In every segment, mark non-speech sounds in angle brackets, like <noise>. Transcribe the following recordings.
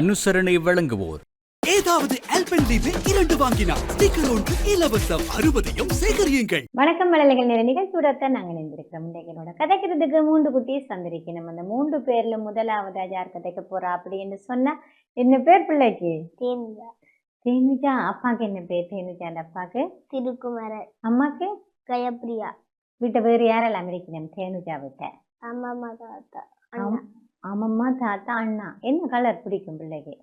அனுசரணை வழங்குவோர். ஏதாவது ஆல்பென்லீபே இரண்டு வாங்கினார் ஸ்டிக்கர் ஒன்று இலவசம். அறுபதையும் சேகரியுங்கள். வணக்கம் மலைகள் நிற நிகழ்ச்சியுடன் நாங்கள் இணைந்திருக்கிறோம். இன்றைக்கு என்னோட கதைக்கிறதுக்கு மூன்று குட்டீஸ் வந்திருக்கணும் அந்த மூன்று பேர்ல முதலாவது யார் கதைக்க போறா அப்படின்னு சொன்னா என்ன பேர் பிள்ளைக்கு? தேனிதா தேனுஜா. அப்பாக்கு என்ன பேர்? தேனுஜாண்ட அப்பாக்கு? திருக்குமரன். அம்மாக்கு? கயப்பிரியா வீட்டை வேறு யாரெல்லாம் இருக்கணும் தேனுஜா விட்ட அம்மா தாத்தா அம்மம்மா தாத்தா அண்ணா. என்ன கலர் பிடிக்கும் பிள்ளைக்கு?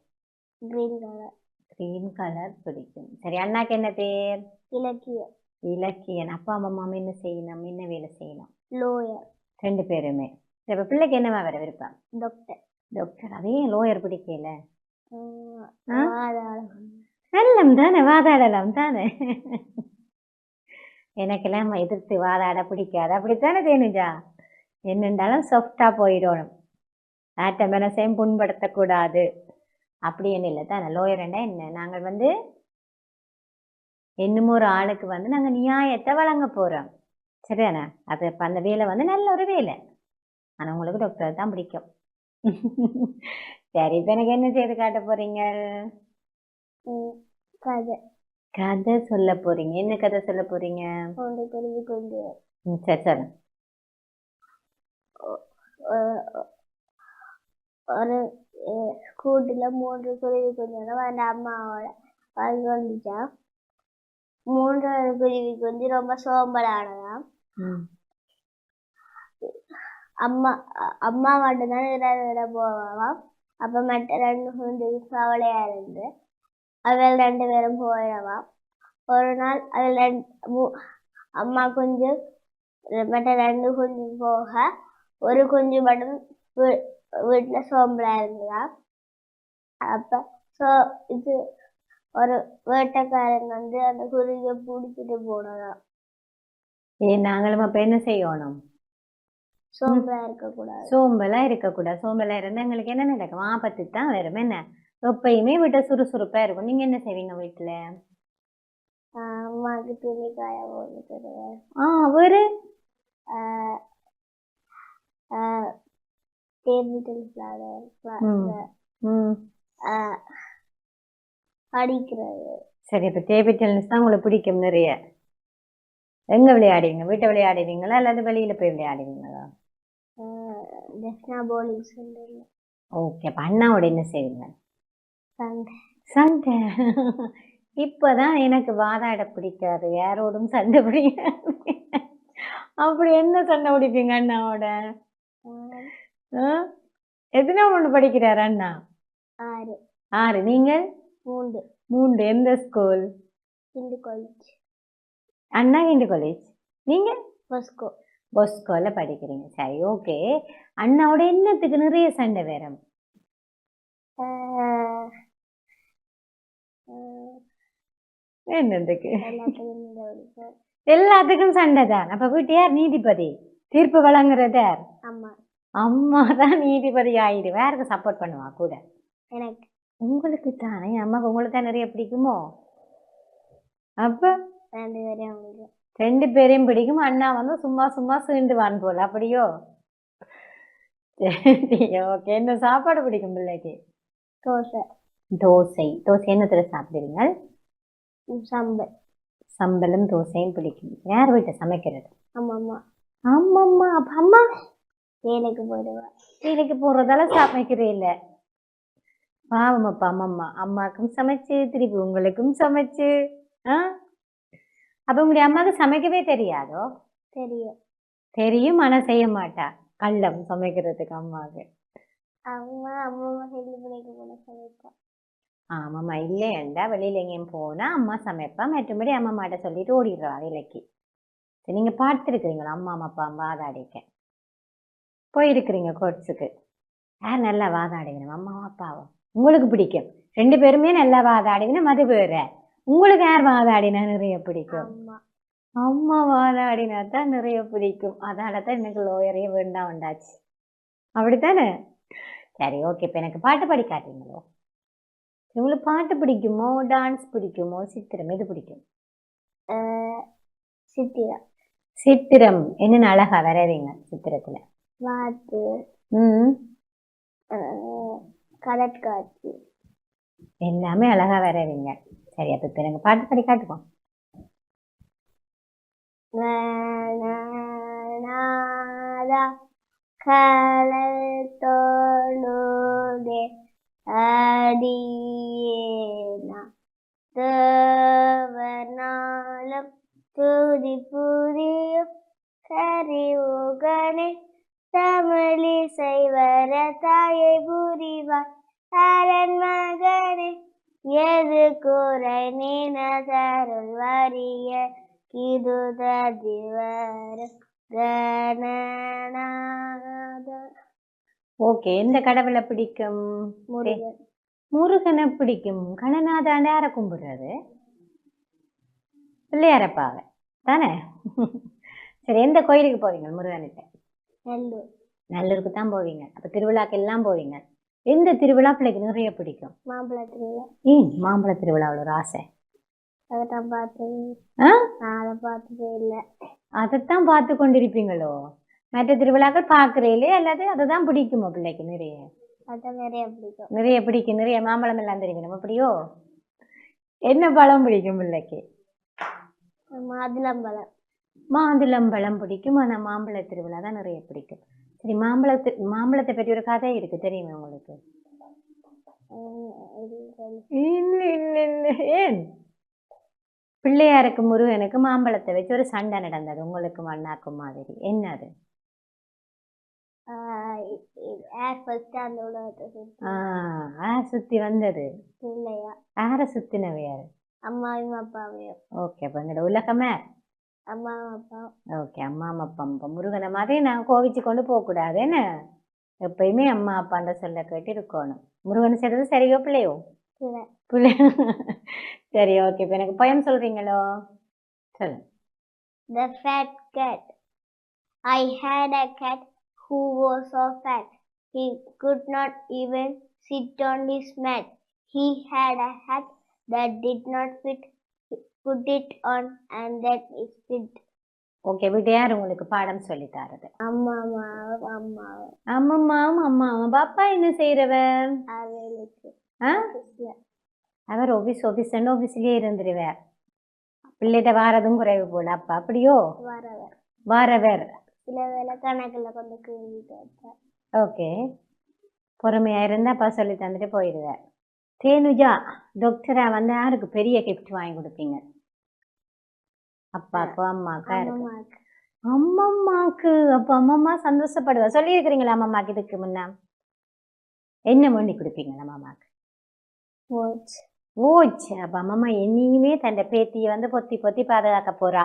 கிரீன் கலர் கிரீன் கலர் பிடிக்கும். சரி அண்ணாக்கு என்ன பேர்? இலக்கிய இலக்கியன். அப்பா அம்மா என்ன செய்யணும்? என்ன வேலை செய்யணும்? லோயர் ரெண்டு பேருமே. இப்ப பிள்ளைக்கு என்னவா வர விருப்பம்? டாக்டர் டாக்டர் அதே லோயர் பிடிக்கல. நல்லம் தானே வாதாடலாம் தானே? எனக்கெல்லாம் எதிர்த்து வாதாட பிடிக்காது. அப்படித்தானே தேனுஜா? என்னென்றாலும் சாஃப்டா போயிடணும். ஆட்ட மனசையும் புண்படுத்தக்கூடாது. அப்படின்னு இல்லை. தானே லோயர்ண்டா என்ன நாங்கள் வந்து இன்னும் ஒரு ஆளுக்கு வந்து நாங்கள் நியாயத்தை வழங்க போறோம். சரிதானே? அது அந்த வேலை வந்து நல்ல ஒரு வேலை. ஆனா உங்களுக்கு டாக்டர் தான் பிடிக்கும். <laughs> சரி இப்ப எனக்கு என்ன செய்து காட்ட போறீங்க? கதை. கதை சொல்ல போறீங்க. என்ன கதை சொல்ல போறீங்க? சரி சரி ஒரு- ஸ்கூட்டில் மூன்று குருவி குஞ்சுகளும் அந்த அம்மாவோட அது வந்துச்சா மூன்றாவது குருவி குஞ்சு ரொம்ப சோம்பலானதாம் அம்மா அம்மா மட்டும்தான் விட விட போவாம் அப்ப மற்ற ரெண்டு குஞ்சு கவலையா இருந்து அவள் ரெண்டு பேரும் போயிடவாம் ஒரு நாள் அவள் ரெண்டு அம்மா குஞ்சு மற்ற ரெண்டு குஞ்சு போக ஒரு குஞ்சு மட்டும் வீட்டுல சோம்பலா இருந்ததா அப்ப சோ இது ஒரு வேட்டைக்காரன் வந்து அந்த குருவியை பிடிச்சிட்டு போனதாம் ஏ நாங்களும் அப்ப என்ன செய்யணும்? சோம்பலா இருக்கக்கூடாது. சோம்பலா இருக்கக்கூடாது. சோம்பலா இருந்தா எங்களுக்கு என்ன நடக்கும்? ஆபத்து தான் வரும். என்ன? எப்பயுமே வீட்டை சுறுசுறுப்பா இருக்கும். நீங்க என்ன செய்வீங்க வீட்டுல ஆஹ் அம்மாவுக்கு துணி காய போட்டு தருவேன் ஆ ஒரு டேபிள் அடிக்கிறது சரி இப்ப டேபிள் டென்னிஸ் தான் உங்களுக்கு பிடிக்கும் நிறைய. எங்க விளையாடுவீங்க? வீட்டை விளையாடுவீங்களா? அல்லது வெளியில போய் விளையாடுவீங்களா? ஓகே அப்ப அண்ணாவோட என்ன செய்வீங்க? சண்டை. சண்டை. இப்பதான் எனக்கு வாதாட பிடிக்காது. யாரோடும் சண்டை பிடிக்காது. அப்படி என்ன சண்டை பிடிப்பீங்க அண்ணாவோட? எத்தனாம் ஒண்ணு படிக்கிறாரு அண்ணா? ஆறு. ஆறு. நீங்க? மூன்று. மூன்று. எந்த ஸ்கூல் ஹிந்து காலேஜ் அண்ணா இந்து காலேஜ் நீங்க? பஸ்கோ பொஸ்கோல படிக்கிறீங்க. சரி ஓகே அண்ணாவோட என்னத்துக்கு நிறைய சண்டை வேற. ஆஹ் ஆஹ் என்னத்துக்கு? எல்லாத்துக்கும் இந்த ஒரு சார் எல்லாத்துக்கும் சண்டை தான். அப்ப வீட்டு யார் நீதிபதி. தீர்ப்பு வழங்குறது யார்? ஆமா. அம்மா தான் நீதிபதி ஆயிடு யாருக்கு சப்போர்ட் பண்ணுவா கூட? எனக்கு. உங்களுக்கு தானே? அம்மாக்கு உங்களுக்கு தான் நிறைய பிடிக்குமோ? அப்ப? ரெண்டு பேரையும் ரெண்டு பேரையும் பிடிக்கும். அண்ணா வந்து சும்மா சும்மா சீண்டுவான் போல. அப்படியோ? ஓகே என்ன சாப்பாடு பிடிக்கும் பிள்ளைக்கு? தோசை. தோசை. தோசை என்னத்துல சாப்பிடுவீங்க சம்பல். சம்பலும் தோசையும் பிடிக்கும். யார் வீட்டை சமைக்கிறது? ஆமா ஆமா ஆமாம்மா அப்ப அம்மா வேலைக்கு போயிடுவேன் வேலைக்கு போறதால சமைக்கிறே இல்ல. பாவம் அப்பா அம்மம்மா. அம்மாக்கும் சமைச்சு திருப்பி உங்களுக்கும் சமைச்சு ஆ? அப்ப உங்களுடைய அம்மாவுக்கு சமைக்கவே தெரியாதோ? தெரியும். தெரியும் ஆனா செய்ய மாட்டா. கள்ளம் சமைக்கிறதுக்கு அம்மாவுக்கு. அம்மா அம்மா ஹெல்ப் பண்ணிக்க போன சமைப்பா. ஆமாம்மா இல்லையண்டா. வெளியில எங்கேயும் போனா அம்மா சமைப்பா. மற்றபடி அம்மா மாட்ட சொல்லிட்டு ஓடிடுறா வேலைக்கு. சரி நீங்க பார்த்துருக்கிறீங்களா? அம்மா அம்மா அப்பா வாதாடிக்க. போயிருக்கிறீங்க கோர்ட்ஸுக்கு யார் நல்லா வாதாடுவீங்க அம்மாவும் அப்பாவும். உங்களுக்கு பிடிக்கும். ரெண்டு பேருமே நல்லா வாதாடுவீங்க மது வேற. உங்களுக்கு யார் வாதாடினா நிறைய பிடிக்கும். அம்மா. வாதாடினா தான் நிறைய பிடிக்கும். அதனால தான் எனக்கு லோயரே வேண்டாம் வந்தாச்சு. அப்படித்தானே? சரி ஓகே இப்போ எனக்கு பாட்டு பாடி காட்டுறீங்களோ? உங்களுக்கு பாட்டு பிடிக்குமோ? டான்ஸ் பிடிக்குமோ? சித்திரம் எது பிடிக்கும்? ஆஹ் சித்திரா சித்திரம். என்னென்ன அழகா வரைவீங்க சித்திரத்துல? ஆஹ் கடற்காட்சி எல்லாமே அழகா வரைவீங்க. சரி அப்ப இப்ப எனக்கு பாட்டு படி காட்டுவோம். கடல் தோளுதே அடியேனா தேவனாலும் துதி புரியும் கரிவுகனே தமிழி செய்வர தாயை புரிவார். தாரன் மகனே எது கூரை நீனதருள் வரிய கிதுததிவர் கணநாத ஓகே எந்த கடவுளை பிடிக்கும்? முருகன். முருகனை பிடிக்கும். கணநாதாண்ட யாரை கும்பிடுறது பிள்ளையாரப்பாவை. தானே? சரி எந்த கோயிலுக்கு போவீங்க முருகனுக்கு நெல்லூர் நல்லூருக்கு தான் போவீங்க. அப்ப திருவிழாக்கு எல்லாம் போவீங்க. எந்த திருவிழா பிள்ளைக்கு நிறைய பிடிக்கும்? மாம்பழத்துல ஏன் மாம்பழ திருவிழாவில் ஒரு ஆசை. அதை நான் பார்த்தது இல்லை. அதைத்தான் பார்த்து கொண்டிருப்பீங்களோ? மற்ற திருவிழாக்கள் பார்க்குறீங்களே அல்லது அதை தான் பிடிக்குமா பிள்ளைக்கு நிறைய நிறைய பிடிக்கும். நிறைய பிடிக்கும் நிறைய மாம்பழம் எல்லாம் தெரியும்? நம்ம அப்படியோ? என்ன பழம் பிடிக்கும் பிள்ளைக்கு? மாதுளம்பழம். மாதுளம்பழம் பிடிக்கும். ஆனால் மாம்பழ திருவிழா தான் நிறைய பிடிக்கும். சரி மாம்பழத்து மாம்பழத்தை பற்றி ஒரு கதை இருக்கு. தெரியுமா உங்களுக்கு. இல்ல இல்ல இல்ல. ஏன்? பிள்ளையாருக்கு முருகனுக்கு மாம்பழத்தை வச்சு ஒரு சண்டை நடந்தது. உங்களுக்கு மண்ணாக்கும் மாதிரி. அந்த உலகத்தை சுத்தி வந்தது. இல்லையா? யாரை சுத்தினவ யாரு? அம்மாவும் அப்பாவையும். ஓகே அப்ப உலகமே. ஓகே அம்மா அப்பா அப்பா. முருகனை மாதிரி நான் கோவிச்சு கொண்டு போகக்கூடாது என்ன? எப்பயுமே அம்மா அப்பான்ற சொல்ல கேட்டு இருக்கணும். முருகன் செய்றது சரியோ பிள்ளையோ? பிள்ளை. சரி ஓகே. இப்போ எனக்கு பயம் சொல்றீங்களோ? சொல்லு The fat cat. I had a cat who was so fat. He could not even sit on his mat. He had a hat that did not fit. Put it on and that is fit. Okay விட்டு யார் உங்களுக்கு பாடம் சொல்லி தரது. அம்மா அம்மாவும் அம்மாவும் அம்மம்மாவும் அம்மாவும் பாப்பா என்ன செய்யறவ அவளுக்கு அவர் ஆஃபீஸ் ஆஃபீஸ் ஆஃபீஸ்லயே இருந்துருவார் பிள்ளைகிட்ட வாரதும் குறைவு போல. அப்பா அப்படியோ? வரவர். வாரவர். சில வேலை கணக்கில் கொண்டு ஓகே பொறுமையா இருந்தா அப்பா சொல்லி தந்துட்டு போயிடுவார் தேனுஜா டாக்டரா வந்து யாருக்கு பெரிய கிஃப்ட் வாங்கி கொடுப்பீங்க. அப்பாக்கோ அம்மாக்கா இருக்கு. அம்மாவுக்கு அம்மம்மாக்கு அப்ப அம்மம்மா சந்தோஷப்படுவா. சொல்லியிருக்கிறீங்களா அம்மம்மாக்கு இதுக்கு முன்ன? என்ன பண்ணி கொடுப்பீங்களா அம்மம்மாக்கு? watch. ஓச்சு அப்ப அம்மம்மா என்னையுமே தன் பேத்தியை வந்து பொத்தி பொத்தி பாதுகாக்க போறா.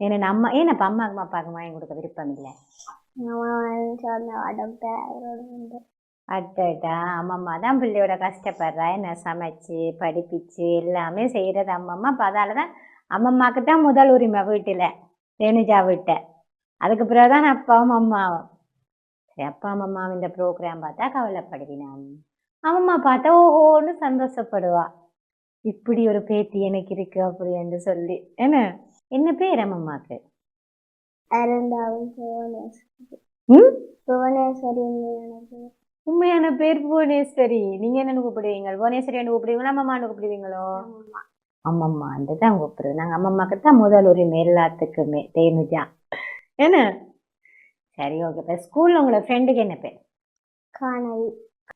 ஏன்னா அம்மா ஏன் அப்ப அம்மாக்கு அப்பாவுக்கு வாங்கி கொடுக்க விருப்பம் இல்லை. அட்டா அம்மம்மா தான் பிள்ளையோட கஷ்டப்படுறா. என்ன சமைச்சு படிப்பிச்சு எல்லாமே செய்யறது அம்மம்மா. அப்ப அதால தான் அம்மம்மாக்கு தான் முதல் உரிமை வீட்டுல ரேணுஜா வீட்டை. அதுக்கு பிறகுதான் அப்பாவும் அம்மாவும் சரி அப்பா அம்மா இந்த ப்ரோக்ராம் பார்த்தா கவலைப்படுவினான் அம்மம்மா பார்த்தா ஓஹோன்னு சந்தோஷப்படுவா. இப்படி ஒரு பேத்தி எனக்கு இருக்கு அப்படின்னு சொல்லி. என்ன? என்ன பேர் அம்மம்மாக்கு? உண்மையான பேர். புவனேஸ்வரி. நீங்க என்ன கூப்பிடுவீங்க? புவனேஸ்வரி கூப்பிடுவீங்களா? அம்மம்மான்னு கூப்பிடுவீங்களோ? அம்மா அம்மம்மான்னு தான் கூப்பிடுறது நாங்கள் அம்மம்மாக்கு தான் முதல் உரிமை எல்லாத்துக்குமே தேனுஜா. என்ன? சரி ஓகே இப்போ ஸ்கூலில் உங்களோட ஃப்ரெண்டுக்கு என்ன பேர்? காணல்.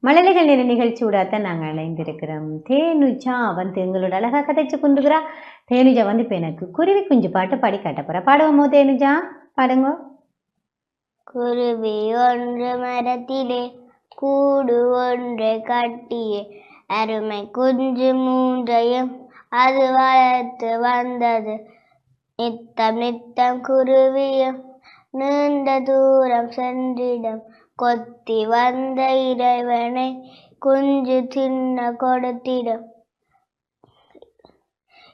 மழலைகள் நிற நிகழ்ச்சியோட தான் நாங்கள் இணைந்திருக்கிறோம் தேனுஜா வந்து எங்களோட அழகா கதைச்சு கொண்டுக்கிறா தேனுஜா வந்து இப்போ எனக்கு குருவி குஞ்சு பாட்டு பாடி காட்ட போறா. பாடுவோமோ தேனுஜா? பாடுங்க. குருவி ஒன்று மரத்திலே கூடு ஒன்று கட்டியே. அருமை குஞ்சு மூன்றையும் அது வளர்த்து வந்தது. நித்தம் நித்தம் குருவியும் நீண்ட தூரம் சென்றிடம். கொத்தி வந்த இறைவனை குஞ்சு தின்ன கொடுத்திடும்.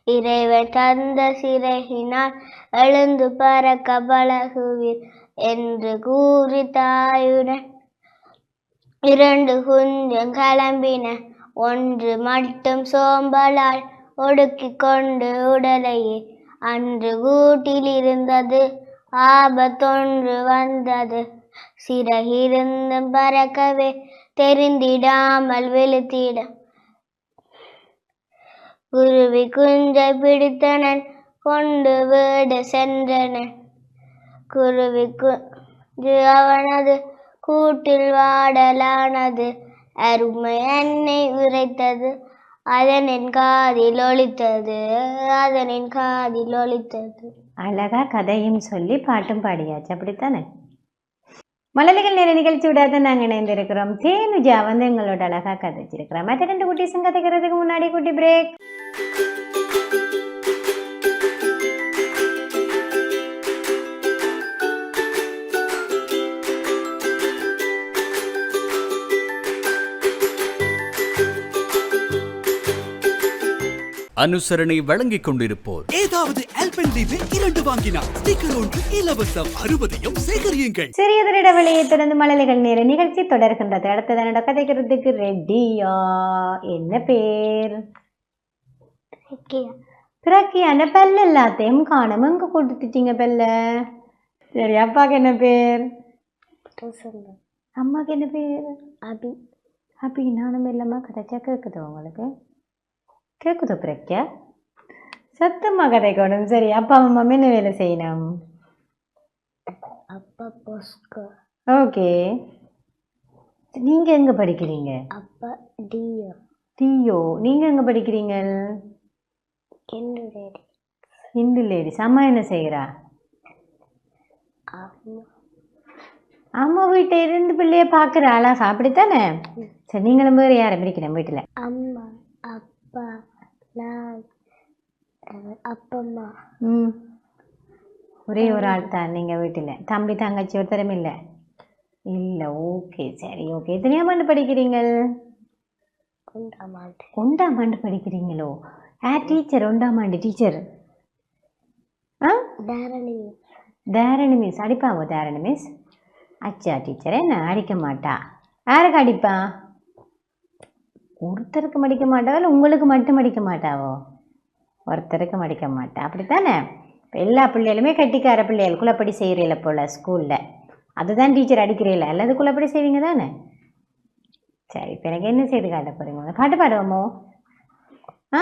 இறைவன் தந்த சிறகினால் எழுந்து பறக்க பழகுவீர் என்று கூறி தாயுடன் இரண்டு குஞ்சம் கிளம்பின. ஒன்று மட்டும் சோம்பலால் ஒடுக்கிக் கொண்டு உடலையே அன்று கூட்டில் இருந்தது ஆபத்தொன்று வந்தது. சிறகிருந்து பறக்கவே தெரிந்திடாமல் வெளுத்திட. குருவி குஞ்சை பிடித்தனன் கொண்டு வீடு சென்றனன். குருவி குஞ்சு அவனது கூட்டில் வாடலானது. அருமை என்னை உரைத்தது. அதனின் காதில் ஒலித்தது அதனின் காதில் ஒலித்தது அழகா கதையும் சொல்லி பாட்டும் பாடியாச்சு அப்படித்தானே? மலலிகள் நேர நிகழ்ச்சியோட தான் நாங்கள் இணைந்திருக்கிறோம். தேனுஜா வந்து எங்களோட அழகா கதைச்சிருக்கிறோம் மற்ற ரெண்டு குட்டீஸும் கதைக்கிறதுக்கு முன்னாடி குட்டி பிரேக் அனுசரணை வழங்கிக் கொண்டிருப்போர். ஏதாவது ஆல்பென்லீபே இரண்டு வாங்கினார் ஸ்டிக்கர் ஒன்று இலவசம் அறுபதையும் சேகரியுங்கள். சிறியதொரு இடைவெளியை தொடர்ந்து மலலிகள் நேர நிகழ்ச்சி தொடர்கின்றது. அடுத்தது கதைக்கிறதுக்கு ரெட்டியா என்ன பேர்? பிரக்கியான பெல்ல எல்லாத்தையும் காணும். எங்க கொடுத்துட்டீங்க பெல்ல சரி அப்பாக்கு என்ன பேர்? அம்மாக்கு என்ன பேர்? அபி. அப்படி நானும் இல்லாம கிடைச்சா கேட்குதோ உங்களுக்கு? கேட்குதோ பிரக்யா? சத்தம்மா கதைக்கணும் சரி அப்பா அம்மா என்ன வேலை செய்யணும்? அப்பா பொஸ்கோ ஓகே. நீங்க எங்க படிக்கிறீங்க? அப்பா டியோ டியோ நீங்க எங்க படிக்கிறீங்க? கெண்டு டேடி இந்து லேடிஸ் அம்மா என்ன செய்கிறா அம்மா. வீட்டை இருந்து பிள்ளைய பார்க்குற ஆளா அப்படித்தானே சரி நீங்களும் வேறு யாரை பிடிக்கிறேன் வீட்டில்? அம்மா. நான் அப்பம்மா. ம். ஒரே ஒரு ஆள் தான் நீங்கள் வீட்டில். தம்பி தங்கச்சி ஒருத்தரும் இல்லை. இல்லை ஓகே சரி ஓகே. எத்தனையாம் ஆண்டு படிக்கிறீங்கள்? ஒன்றாம் ஆண்டு. ஒன்றாம் ஆண்டு படிக்கிறீங்களோ? ஆ டீச்சர் ஒன்றாம் ஆண்டு டீச்சர் ஆ? தாரணி தாரணி மிஸ் அடிப்பாவோ தாரணி மிஸ் அச்சா டீச்சர் என்ன அடிக்க மாட்டா. யாருக்கு அடிப்பா? ஒருத்தருக்கு மடிக்க மாட்டாவோ இல்லை உங்களுக்கு மட்டும் மடிக்க மாட்டாவோ? ஒருத்தருக்கு மடிக்க மாட்டா. அப்படித்தானே? எல்லா பிள்ளைகளுமே கட்டிக்கார பிள்ளைகள் குலப்படி செய்கிறீல போல் ஸ்கூலில். அதுதான் டீச்சர் அடிக்கிறீல. அல்லது குலப்படி செய்வீங்க தானே? சரி இப்போ எனக்கு என்ன செய்து காட்ட போகிறீங்க பாட்டு பாடுவோமோ? ஆ?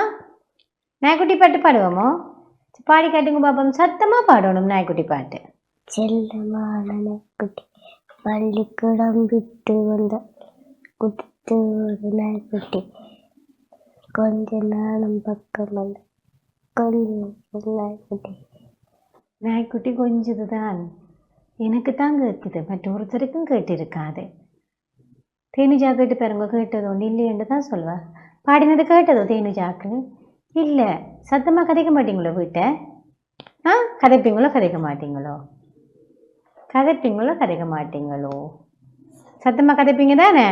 நாய்க்குட்டி பாட்டு பாடுவோமோ? சரி, பாடி காட்டுங்க பாப்போம். சத்தமாக பாடணும் நாய்க்குட்டி பாட்டு. செல்லமான குட்டி பள்ளிக்கூடம் விட்டு வந்த குட்டி ஒரு நாய்க்குட்டி கொஞ்ச நேரம் பக்கம் வந்த கொஞ்சம் நாய்க்குட்டி நாய்க்குட்டி கொஞ்சது தான் எனக்கு தான் கேட்குது மற்றொருத்தருக்கும் ஒருத்தருக்கும் கேட்டிருக்காது. தேனுஜா கேட்டு பாருங்க கேட்டது ஒன்று இல்லையென்று தான் சொல்லுவா பாடினது கேட்டதோ தேனுஜாக்கு? இல்லை சத்தமாக கதைக்க மாட்டீங்களோ வீட்டை? ஆ கதைப்பீங்களோ கதைக்க மாட்டீங்களோ? கதைப்பீங்களோ கதைக்க மாட்டீங்களோ? சத்தமாக கதைப்பீங்க தானே?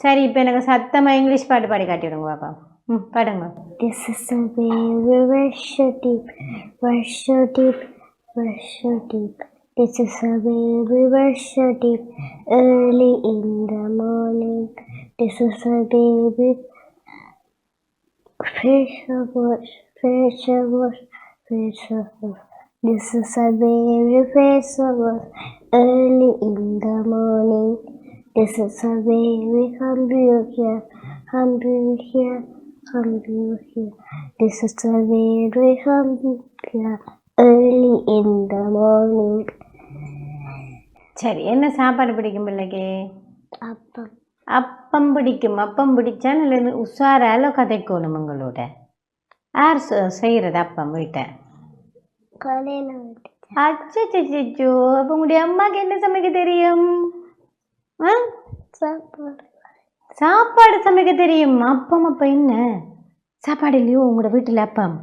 சரி இப்போ எனக்கு சத்தமாக இங்கிலீஷ் பாட்டு பாடி காட்டிவிடுங்க பாப்பா ம் பாடுங்க This is a baby worship deep, worship deep, worship deep. This is a baby worship deep, early in the morning. This is a baby fish of wash, fish of wash, fish of wash. This is a baby face of wash, early in the morning. This is a baby here, hungry here. This is a baby here, early in the morning. சரி என்ன சாப்பாடு பிடிக்கும் பிள்ளைக்கு? அப்பம். அப்பம் பிடிக்கும். அப்பம் பிடிச்சா நல்ல உஷாரால கதைக்கணும் உங்களோட. யார் செ- செய்யறது அப்பம் வீட்டை? விட்டு அச்சோ அப்போ உங்களுடைய அம்மாக்கு என்ன சமைக்க தெரியும்? சாப்பாடு. சாப்பாடு சமைக்க தெரியும். அப்பம் அப்போ என்ன? சாப்பாடு இல்லையோ உங்களோட வீட்டில் அப்பம்.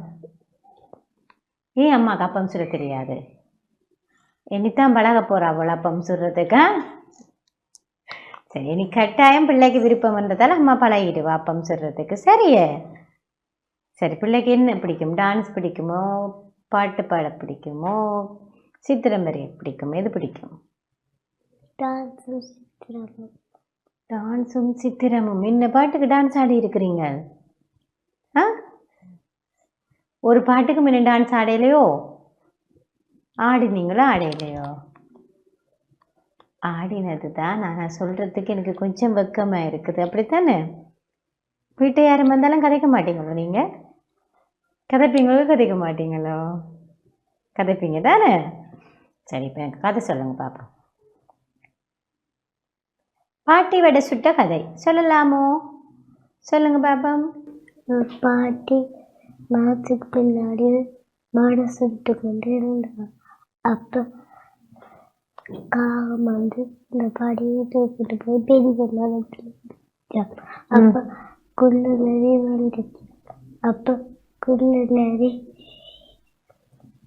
ஏன் அம்மாக்கு அப்பம் சுட தெரியாது? இனித்தான் பழக போறா அவள் அப்பம் சுடுறதுக்கா சரி நீ கட்டாயம் பிள்ளைக்கு விருப்பம்ன்றதால அம்மா பழகிடுவா அப்பம் சுடுறதுக்கு. சரியே? சரி பிள்ளைக்கு என்ன பிடிக்கும்? டான்ஸ் பிடிக்குமோ? பாட்டு பாட பிடிக்குமோ? சித்திரம் வரைய பிடிக்கும்? எது பிடிக்கும்? டான்ஸ் சித்திரமும் டான்ஸும் சித்திரமும். என்ன பாட்டுக்கு டான்ஸ் ஆடி இருக்கிறீங்க? ஆ? ஒரு பாட்டுக்கு முன்ன டான்ஸ் ஆடையிலையோ ஆடினீங்களோ ஆடையிலையோ ஆடினது தான் நான் சொல்கிறதுக்கு எனக்கு கொஞ்சம் வெக்கமாக இருக்குது. அப்படித்தானே? வீட்டை யாரும் வந்தாலும் கதைக்க மாட்டீங்களோ நீங்கள் கதைப்பீங்களோ கதைக்க மாட்டீங்களோ? கதைப்பீங்க தானே? சரி இப்போ எனக்கு கதை சொல்லுங்கள் பார்ப்போம் பாட்டி வடை சுட்ட கதை. சொல்லலாமோ? சொல்லுங்க பாப்பம் ஒரு பாட்டி மரத்துக்கு பின்னாடி மாடை சுட்டு கொண்டு இருந்தாங்க அப்போ காகம் வந்து இந்த பாடியை தூக்கிட்டு போய் பெரிய மரத்தில். அப்போ குள்ள நிறைய வந்துச்சு. அப்போ குள்ள நிறைய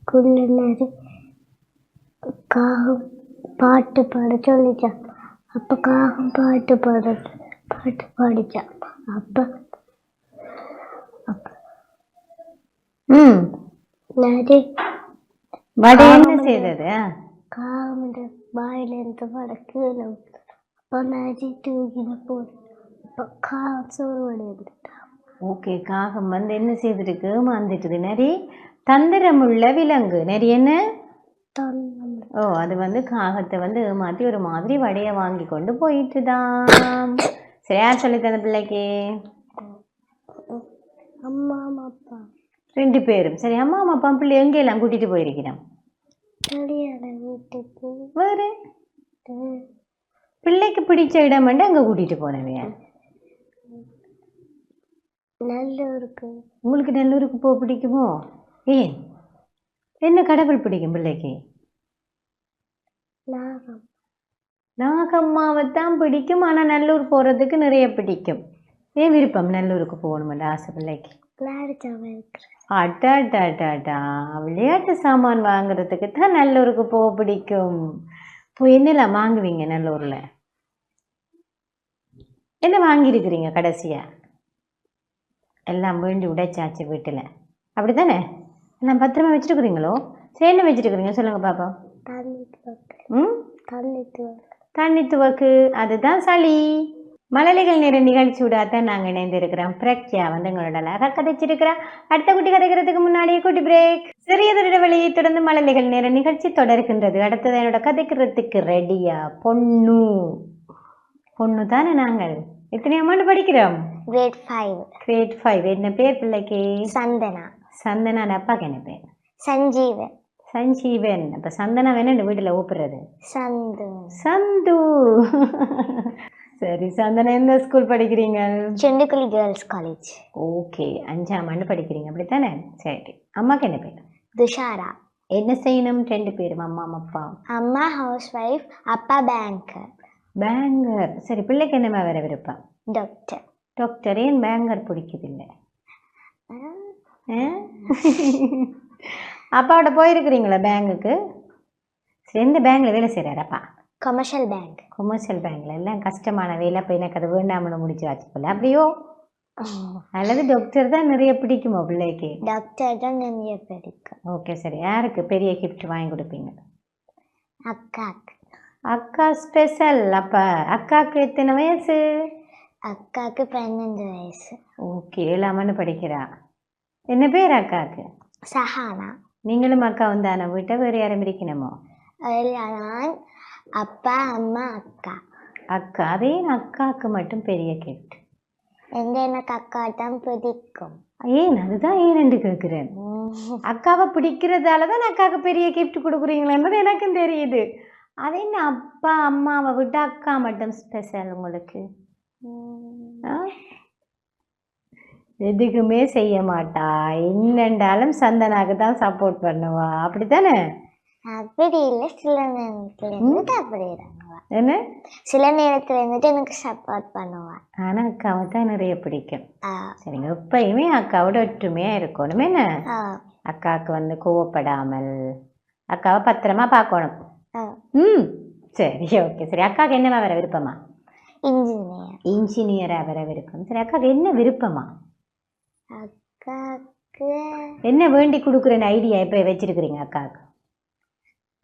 குள்ள நிறைய காகம் பாட்டு பாட சொல்லிச்சான் அப்போ காகம் பாட்டு பாட பாட்டு பாடிச்சான் அப்போ ம் நிறைய வடை என்ன செய்தது ஆ? காமெடி வாயிலிருந்து வட கீழே. அப்போ நிறைய தூக்கின போது அப்போ காகம் சோறு வடை எடுத்துட்டான் ஓகே காகம் வந்து என்ன செய்திருக்கு மாந்துட்டுது நரி தந்திரமுள்ள விலங்கு நரி என்ன தன்னம் ஓ அது வந்து காகத்தை வந்து ஏமாத்தி ஒரு மாதிரி வடையை வாங்கி கொண்டு போயிட்டுதான். சரி யார் சொல்லி தந்த பிள்ளைக்கு. அம்மா அப்பா. ரெண்டு பேரும். சரி அம்மா அம்மா அப்பா பிள்ளை எங்கெல்லாம் கூட்டிட்டு போயிருக்கிறோம்? வேறு? பிள்ளைக்கு பிடிச்ச இடம் வந்து அங்கே கூட்டிட்டு போனவையா நல்லூருக்கு. உங்களுக்கு நல்லூருக்கு போக பிடிக்குமோ? ஏன்? என்ன கடவுள் பிடிக்கும் பிள்ளைக்கு? நாகம். நாகம்மாவைத்தான் பிடிக்கும் ஆனால் நல்லூர் போகிறதுக்கு நிறைய பிடிக்கும். ஏன் விருப்பம் நல்லூருக்கு போகணுமென்ற ஆசை பிள்ளைக்கு? விளையாடிச்சாம இருக்கிறேன் அட்டா அட்டா அட்டா அட்டா விளையாட்டு சாமான் வாங்குறதுக்கு தான் நல்லூருக்கு போக பிடிக்கும். இப்போ என்னெல்லாம் வாங்குவீங்க நல்லூரில்? என்ன வாங்கியிருக்கிறீங்க கடைசியா? எல்லாம் வேண்டி உடைச்சாச்சு வீட்டில். அப்படி தானே எல்லாம் பத்திரமா வச்சுருக்குறீங்களோ? சரி என்ன வச்சுருக்குறீங்க சொல்லுங்கள் பாப்பா ம்? தண்ணி துவக்கு. அதுதான் சளி. மழலைகள் நேர நிகழ்ச்சியோட தான் நாங்கள் இணைந்திருக்கிறோம். பிரக்யா வந்து எங்களோட அழகா கதைச்சிருக்கிறா. அடுத்த குட்டி கதைக்கிறதுக்கு முன்னாடியே குட்டி பிரேக் சிறியதொரு இடைவெளியை தொடர்ந்து மழலைகள் நேர நிகழ்ச்சி தொடர்கின்றது. அடுத்தது என்னோட கதைக்கிறதுக்கு ரெடியா பொண்ணு. பொண்ணு தானே நாங்கள். எத்தனை ஆண்டு படிக்கிறோம்? கிரேட் ஃபைவ் கிரேட் ஃபைவ் என்ன பேர் பிள்ளைக்கு? சந்தனா. சந்தனா அப்பாக்கு என்ன பேர்? சஞ்சீவன் சஞ்சீவன் அப்போ சந்தனா வேணும் இந்த வீட்டில் ஊப்புறது? சந்து. சந்து. சரி சந்தனா எந்த ஸ்கூல் படிக்கிறீங்க? செண்டுக்குழி கேர்ள்ஸ் காலேஜ் ஓகே அஞ்சாம் ஆண்டு படிக்கிறீங்க. அப்படித்தானே? சரி அம்மாக்கு என்ன பேர்? துஷாரா. என்ன செய்யணும் ரெண்டு பேரும் அம்மா அப்பா? அம்மா ஹவுஸ் ஒய்ஃப் அப்பா பேங்கர் பேங்கர் சரி பிள்ளைக்கு என்னமா வேற விருப்பம்? டாக்டர் டாக்டர் ஏன் பேங்கர் பிடிக்குதில்லை ஆ? அப்பாவோட போயிருக்கிறீங்களா பேங்குக்கு? சரி எந்த பேங்க்ல வேலை செய்கிறாரு அப்பா கமர்ஷியல் பேங்க் கொமர்ஷியல் பேங்க்ல எல்லாம் கஷ்டமான வேலை அப்போ எனக்கு அது வேண்டாம்னு முடிச்சு வச்சு போல. அப்படியோ? அல்லது டாக்டர் தான் நிறைய பிடிக்குமோ பிள்ளைக்கு? டாக்டர் தான் நிறைய பிடிக்கும். ஓகே சரி. யாருக்கு? பெரிய கிஃப்ட் வாங்கி கொடுப்பீங்க? அக்காக்கு. அக்கா ஸ்பெஷல் அப்போ அக்காவுக்கு எத்தனை வயசு? அக்காக்கு பன்னெண்டு வயசு. ஓகே ஏழாமன்னு படிக்கிறா. என்ன பேர் அக்காவுக்கு சஹானா. நீங்களும் அக்காவும் தானே வீட்டை வேறு யாரும் இருக்கணுமோ நான் அப்பா அம்மா அக்கா. அக்கா அதே அக்காவுக்கு மட்டும் பெரிய கிஃப்ட் எங்க எனக்கு அக்கா தான் பிடிக்கும். ஏன்? அதுதான் ஏன் ரெண்டு கேட்குறேன் அக்காவை பிடிக்கிறதால தான் அக்காவுக்கு பெரிய கிஃப்ட் கொடுக்குறீங்களேன்றது எனக்கும் தெரியுது. அது என்ன? அப்பா அம்மாவை விட்டு அக்கா மட்டும் ஸ்பெஷல் உங்களுக்கு? ஆ? எதுக்குமே செய்ய மாட்டா. என்னண்டாலும் சந்தனாக்கு தான் சப்போர்ட் பண்ணுவா. அப்படித்தானே? அப்படி இல்லை சில நேரத்துல இருந்துட்டு அப்படி என்ன? சில நேரத்துல இருந்துட்டு எனக்கு சப்போர்ட் பண்ணுவா. ஆனால் அக்காவை தான் நிறைய பிடிக்கும். சரிங்க எப்பயுமே அக்காவோட ஒற்றுமையாக இருக்கணும். என்ன? அக்காவுக்கு வந்து கோவப்படாமல் அக்காவை பத்திரமா பார்க்கணும். ம். சரி ஓகே. சரி அக்காவுக்கு என்னவா வர விருப்பமா? இன்ஜினியர் இன்ஜினியராக வர விருப்பம். சரி அக்காவுக்கு என்ன விருப்பமா? அக்காக்கு என்ன வேண்டி கொடுக்குறேன்னு ஐடியா இப்போ வச்சிருக்கிறீங்க அக்காவுக்கு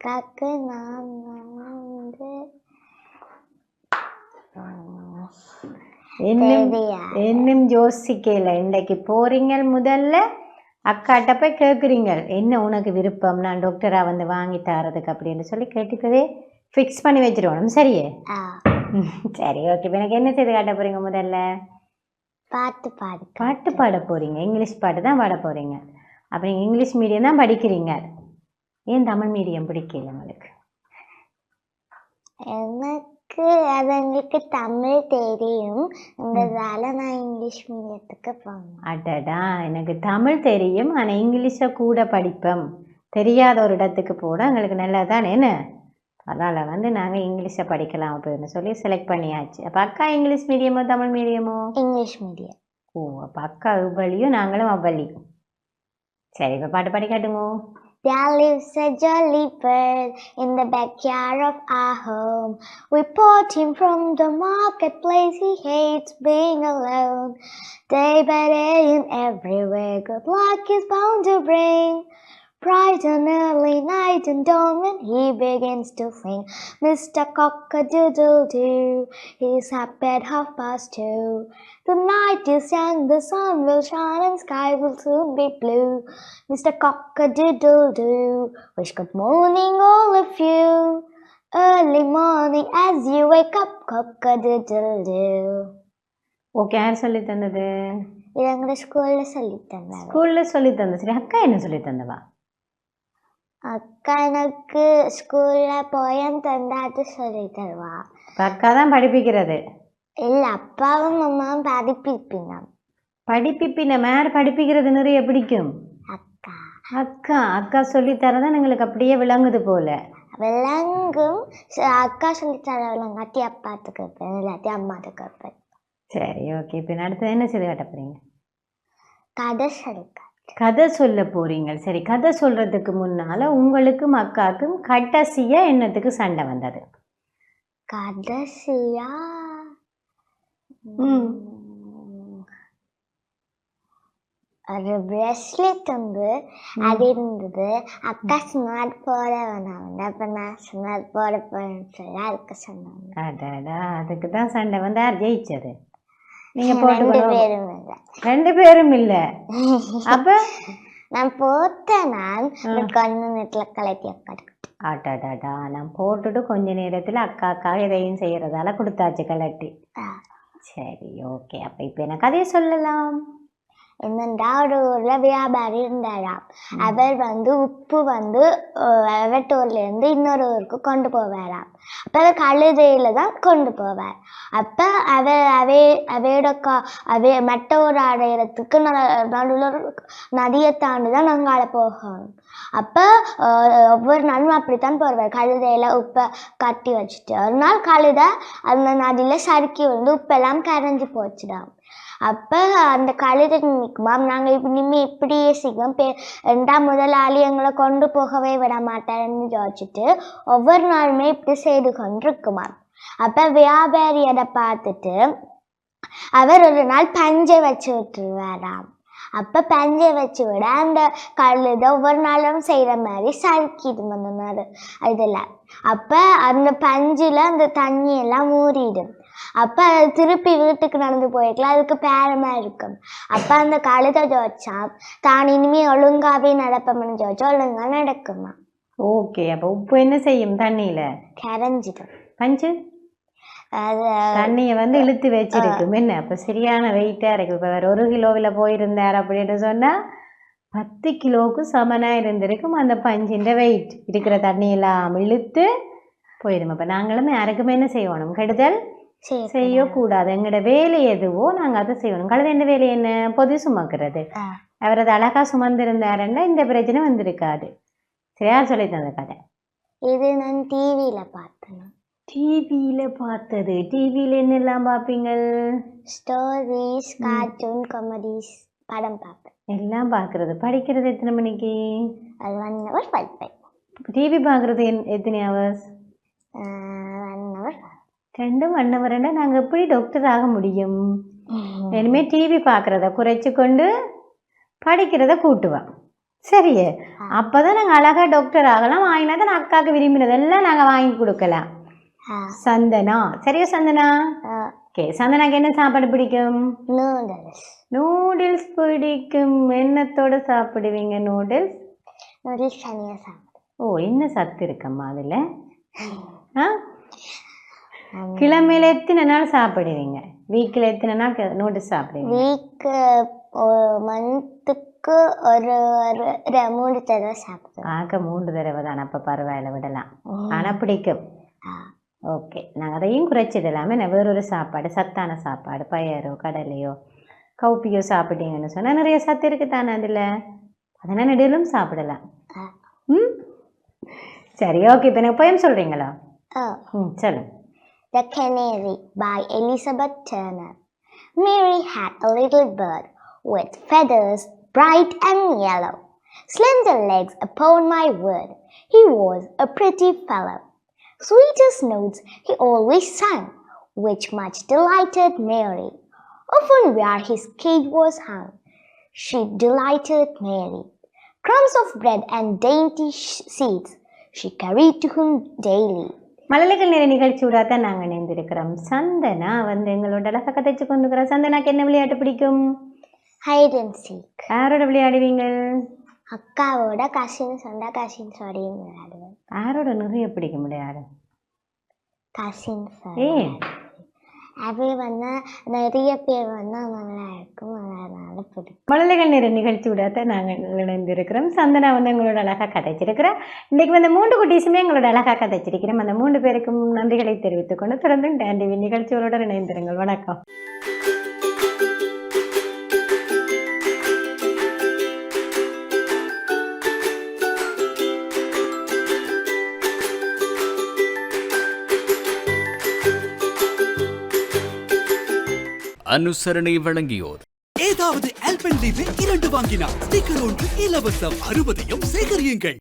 அக்காக்கு நான் வந்து இன்னும் இன்னும் யோசிக்கல. இன்னைக்கு போறீங்க முதல்ல? அக்காட்ட போய் கேட்குறீங்க என்ன உனக்கு விருப்பம்? நான் டாக்டரா வந்து வாங்கி தரதுக்கு அப்படின்னு சொல்லி கேட்டுக்கவே ஃபிக்ஸ் பண்ணி வச்சிருவோம் சரியே? சரி ஓகே இப்போ எனக்கு என்ன செய்து காட்ட போறீங்க முதல்ல? பாட்டு பாடு பாட்டு பாட போறீங்க. இங்கிலீஷ் பாட்டு தான் பாட போறீங்க. அப்போ நீங்கள் இங்கிலீஷ் மீடியம் தான் படிக்கிறீங்க. ஏன் தமிழ் மீடியம் பிடிக்கல உங்களுக்கு? எனக்கு அது எங்களுக்கு தமிழ் தெரியும். இந்ததால நான் இங்கிலீஷ் மீடியத்துக்கு போனேன் அடடா எனக்கு தமிழ் தெரியும். ஆனால் இங்கிலீஷை கூட படிப்போம் தெரியாத ஒரு இடத்துக்கு போனால் எங்களுக்கு நல்லதானே என்ன? அதனால் வந்து நாங்கள் இங்கிலீஷை படிக்கலாம் அப்படின்னு சொல்லி செலக்ட் பண்ணியாச்சு அப்போ அக்கா இங்கிலீஷ் மீடியமோ தமிழ் மீடியமோ இங்கிலீஷ் மீடியம் ஓ அப்போ அக்கா இவ்வளியும் நாங்களும் அவ்வளியும் சரி இப்போ பாட்டு பாடி காட்டுங்க There lives a jolly bird in the backyard of our home. We bought him from the marketplace. He hates being alone. Day by day and everywhere, good luck is bound to bring. Bright and early night and dawn when he begins to sing. Mr. Cock-a-doodle-doo, he's up at half past two. The night is young, the sun will shine and sky will soon be blue. Mr. Cock-a-doodle-doo, wish good morning all of you. Early morning as you wake up, cock-a-doodle-doo. Okay ಯಾರು ಸಲ್ಲಿ ತಂದದೆ ಇದು ಅಂಗಡಿ school ಸಲ್ಲಿ ತಂದ school ಸೊಲ್ಲಿ ತಂದ ಸರಿ ಅಕ್ಕ ಏನು ಸೊಲ್ಲಿ ತಂದವಾ அக்கா எனக்கு ஸ்கூல்ல போயம் தந்தாட்டு சொல்லி தருவா. அக்கா தான் படிப்பிக்கிறது. இல்ல அப்பாவும் அம்மாவும் படிப்பிப்பிங்க. படிப்பிப்பின மேர் படிப்பிக்கிறது நிறைய பிடிக்கும். அக்கா. அக்கா அக்கா சொல்லி தரதான் எங்களுக்கு அப்படியே விளங்குது போல. விலங்கும் ச- அக்கா சொல்லி தர விலங்காட்டி அப்பாத்துக்கு வைப்பேன் இல்லாட்டி அம்மாத்துக்கு வைப்பேன். சரி ஓகே இப்போ அடுத்தது? என்ன செய்து காட்ட போறீங்க? கதை சொல்லிக்க. கதை சொல்ல போறீங்க. சரி கதை சொல்றதுக்கு முன்னால உங்களுக்கும் அக்காவுக்கும் கடைசியா என்னத்துக்கு சண்டை வந்தது? கடைசியா? ம். ஒரு பிரஸ்லெட் வந்து அது இருந்தது. அக்கா ஸ்மார்ட் போட வேணாம் அப்ப நான் ஸ்மார்ட் போட போறேன்னு சொல்லி அதுக்கு சொன்னாங்க அடடா அதுக்கு தான் சண்டை வந்து யார் ஜெயிச்சது? நீங்க போட்டு ரெண்டு பேரும் இல்ல. <laughs> அப்ப? நான் போட்டேன் நான் கொஞ்ச நேரத்துல கலட்டி அக்கா அடடடா நான் போட்டுட்டு கொஞ்ச நேரத்துல அக்கா அக்கா எதையும் செய்யறதால கொடுத்தாச்சு கலட்டி. சரி ஓகே. அப்ப இப்ப என்ன கதையை சொல்லலாம். என்னண்டா ஒரு ஊர்ல வியாபாரி இருந்தாராம் அவர் வந்து உப்பு வந்து வெட்டூர்ல இருந்து இன்னொரு ஊருக்கு கொண்டு போவாராம். அப்ப அவர் கழுதையில தான் கொண்டு போவார். அப்ப அவ அவே அவையோட கா அவே மற்ற ஒரு அடையிறதுக்கு நடுவில் நதியை தாண்டி தான் நாங்கால போகணும் அப்ப ஒவ்வொரு நாளும் அப்படித்தான் போவார் கழுதையில உப்பை கட்டி வச்சுட்டு. ஒரு நாள் கழுதை அந்த நதியில சறுக்கி வந்து உப்பெல்லாம் கரைஞ்சு போச்சுடாம். அப்ப அந்த கழுதை நிற்குமாம் நாங்க இப்ப இனிமே இப்படியே செய்வோம் பே ரெண்டாம் முதலாளி எங்களை கொண்டு போகவே விட மாட்டாருன்னு யோசிச்சுட்டு ஒவ்வொரு நாளுமே இப்படி செய்து கொண்டிருக்குமாம் அப்ப வியாபாரி அதை பார்த்துட்டு அவர் ஒரு நாள் பஞ்சை வச்சு விட்டுருவாராம். அப்ப பஞ்சை வச்சு விட அந்த கழுதை ஒவ்வொரு நாளும் செய்யற மாதிரி சறுக்கிடும் அந்த நாடு இதுல அப்ப அந்த பஞ்சுல அந்த தண்ணி எல்லாம் ஊறிடும். அப்ப அது திருப்பி வீட்டுக்கு நடந்து போயிருக்கலாம். அதுக்கு பேரமா இருக்கும். அப்ப அந்த கழுதை ஜோச்சாம் தான் இனிமே ஒழுங்காவே நடப்போம்னு ஜோச்சா ஒழுங்கா நடக்குமா? ஓகே அப்ப உப்பு என்ன செய்யும் தண்ணியில? கரைஞ்சிடும். பஞ்சு? தண்ணியை வந்து இழுத்து வச்சிருக்கும். என்ன? அப்ப சரியான வெயிட்டா இருக்கு. இப்ப வேற ஒரு கிலோவில் போயிருந்தார் அப்படின்னு சொன்னா பத்து கிலோவுக்கு சமனா இருந்திருக்கும் அந்த பஞ்சின்ற வெயிட் இருக்கிற தண்ணியெல்லாம் இழுத்து போயிடும். அப்ப நாங்களும் யாருக்குமே என்ன செய்யணும்? கெடுதல்? செய்யக்கூடாது. எங்களோட வேலை எதுவோ நாங்க அதை செய்யணும். கழுது என்ன வேலை என்ன? பொது சுமக்கிறது. அவர் அதை அழகா சுமந்திருந்தாருன்னா இந்த பிரச்சனை வந்திருக்காது. சரி யார் சொல்லி தந்த கதை. இது நான் டிவியில பார்த்தேன். டிவியில பார்த்தது. டிவியில என்னெல்லாம் பார்ப்பீங்க ஸ்டோரிஸ் கார்ட்டூன் காமெடிஸ் படம் பார்ப்பேன். எல்லாம் பார்க்கறது. படிக்கிறது எத்தனை மணிக்கு? அது ஒன் ஹவர் பார்ப்பேன் டிவி பார்க்கறது எத்தனை ஹவர்ஸ் ரெண்டும் ஒன் ஹவர்னா நாங்கள் எப்படி டாக்டர் ஆக முடியும்? இனிமே டிவி பார்க்குறத குறைச்சி கொண்டு படிக்கிறத கூட்டுவோம் சரியே? அப்பதான் நாங்கள் அழகா டாக்டர் ஆகலாம். வாங்கினா தான் அக்காவுக்கு விரும்பினதெல்லாம் நாங்கள் வாங்கி கொடுக்கலாம். சந்தனா. சரியா சந்தனா? ஓகே. சந்தனாக்கு என்ன சாப்பாடு பிடிக்கும்? நூடுல்ஸ். நூடுல்ஸ் பிடிக்கும். என்னத்தோட சாப்பிடுவீங்க நூடுல்ஸ்? நூடுல்ஸ் தனியாக சாப்பிடுவேன் ஓ என்ன சத்து இருக்கம்மா அதில்? ஆ? கிழமையில எத்தனை நாள் சாப்பிடுவீங்க? வீக்கில் எத்தனை நாள் நூடுல்ஸ் சாப்பிடுவீங்க? வீக்கு மந்த்துக்கு ஒரு ஒரு மூணு தடவை சாப்பிடுவேன். ஆக மூன்று தடவை தான். அப்போ பரவாயில்ல விடலாம். ஆனால் பிடிக்கும். ஓகே. நாங்கள் அதையும் குறைச்சிடலாமே. நான் வேறொரு சாப்பாடு சத்தான சாப்பாடு பயரோ கடலையோ கவுப்பியோ சாப்பிட்டீங்கன்னு சொன்னால் நிறைய சத்து இருக்கு தானே அதில்? அதனால் நெடுவிலும் சாப்பிடலாம். ம்? சரி ஓகே. இப்போ எனக்கு போயம் சொல்கிறீங்களா ம் சொல்லுங்க. The Canary by Elizabeth Turner. Mary had a little bird with feathers bright and yellow, slender legs upon my word. He was a pretty fellow. Sweetest notes he always sang, which much delighted Mary. Often where his cage was hung, she delighted Mary. Crumbs of bread and dainty seeds she carried to him daily. மழலைகள் நேர நிகழ்ச்சியோட தான் நாங்கள் இணைந்திருக்கிறோம். சந்தனா வந்து எங்களோட அழகாக கதைச்சு கொண்டுக்கிறோம் சந்தனாக்கு என்ன விளையாட்டு பிடிக்கும்? And seek. யாரோட விளையாடுவீங்க அக்காவோட கசின்ஸ் வந்தா கசின்ஸோடையும் விளையாடுவேன். யாரோட நிறைய பிடிக்க முடியாது கசின்ஸ் ஏன் அது வந்து நிறைய பேர் வந்து நல்லா இருக்கும் அதனால பிடிக்கும். மழலைகள் நேர நிகழ்ச்சியோட தான் நாங்கள் இணைந்திருக்கிறோம். சந்தனா வந்து எங்களோட அழகாக கதைச்சிருக்கிறோம் இன்றைக்கு வந்து மூன்று குட்டீஸுமே எங்களோட அழகாக கதைச்சிருக்கிறோம். அந்த மூன்று பேருக்கும் நன்றிகளை தெரிவித்துக்கொண்டு தொடர்ந்து டேண்டிவி டிவி நிகழ்ச்சிகளோட இணைந்திருங்கள். வணக்கம். அனுசரணை வழங்கியோர். ஏதாவது இரண்டு வாங்கினால் ஸ்டிக்கர் ஒன்று இலவசம் அறுபதையும் சேகரியுங்கள்.